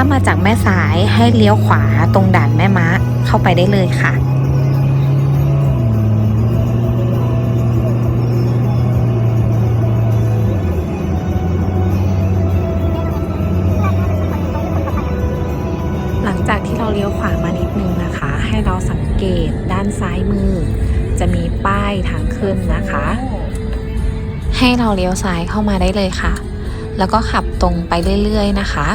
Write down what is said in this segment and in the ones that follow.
ถ้ามาจากแม่สายให้เลี้ยวขวาตรงด่านแม่มะเข้าไปได้เลยค่ะ หลังจากที่เราเลี้ยวขวามานิดนึงนะคะ ให้เราสังเกตด้านซ้ายมือ จะมีป้ายทางขึ้นนะคะ ให้เราเลี้ยวซ้ายเข้ามาได้เลยค่ะ แล้วก็ขับตรงไปเรื่อย ๆ นะคะ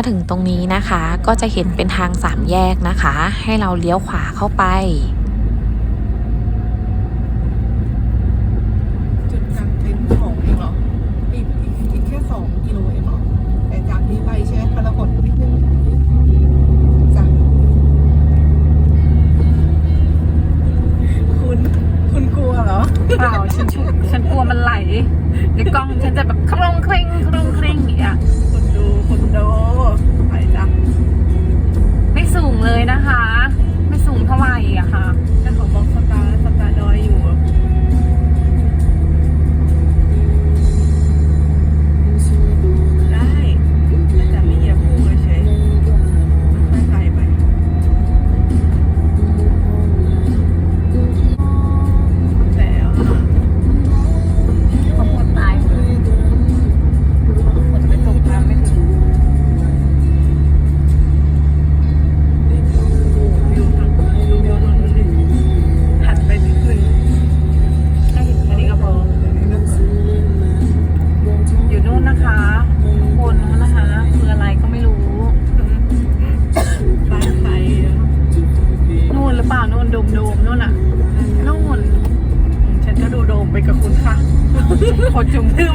มาถึงตรงนี้นะคะ ก็จะเห็นเป็นทางสามแยกนะคะ ให้เราเลี้ยวขวาเข้าไปจุดกลางเต็นท์ของเองเหรออีกอีกอีกแค่สองกิโลเองเหรอแต่จากนี้ไปใช่ไหมพลกดนิดนึงจ้ะคุณคุณกลัวเหรอเปล่าฉันชุฉันกลัวมันไหลในกล้องฉันจะแบบคลงเคร่งคลงเคร่งอย่างเงี้ย คุณดูคอนโดไปจ้ะไม่สูงเลยนะคะ ไม่สูงเท่าไหร่อะค่ะ โ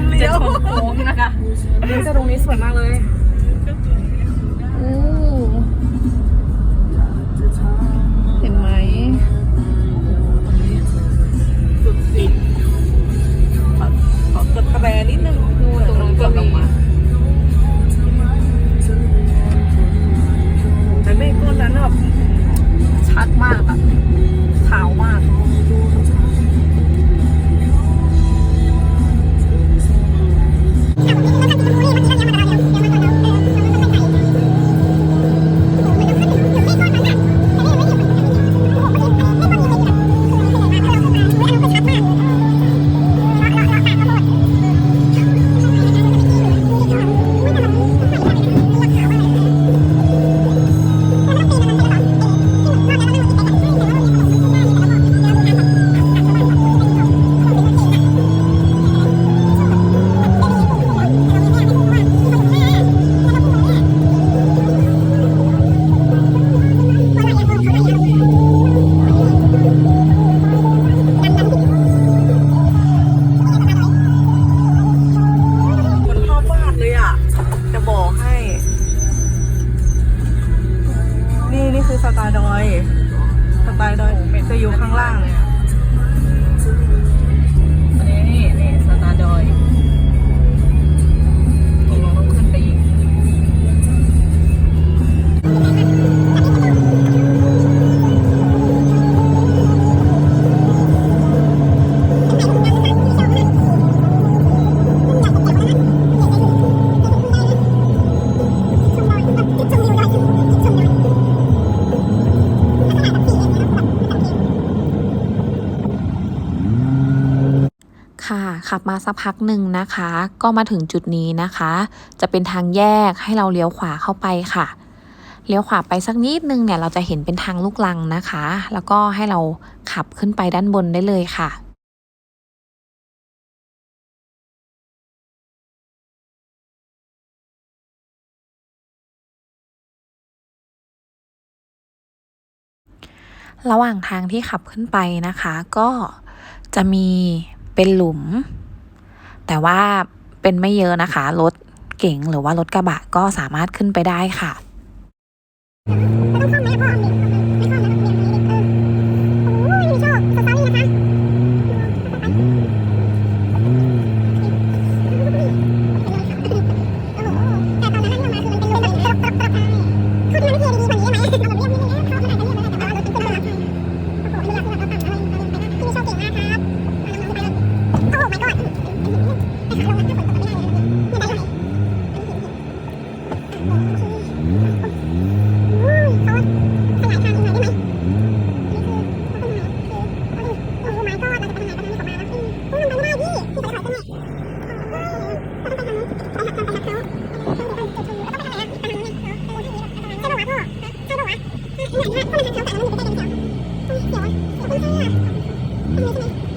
ล่าง ขับมาสักพักหนึ่งนะคะ ก็มาถึงจุดนี้นะคะ จะเป็นทางแยกให้เราเลี้ยวขวาเข้าไปค่ะเลี้ยวขวาไปสักนิดนึงเนี่ยเราจะเห็นเป็นทางลูกลังนะคะ แล้วก็ให้เราขับขึ้นไปด้านบนได้เลยค่ะระหว่างทางที่ขับขึ้นไปนะคะ ก็จะมีเป็นหลุม แต่ว่าเป็นไม่เยอะนะคะ รถเก๋งหรือว่ารถกระบะก็สามารถขึ้นไปได้ค่ะ 你把它后面还藏反了那你就再给它剪有啊有冰箱啊看到没这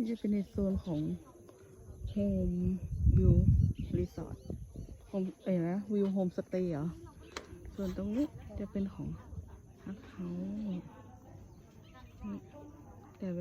นี่จะเป็นในโซนของโฮมวิวรีสอร์ทโฮมเอ๋ยนะวิวโฮมสเตย์เหรอ ส่วนตรงนี้จะเป็นของฮักเฮาส์นี่แต่ไป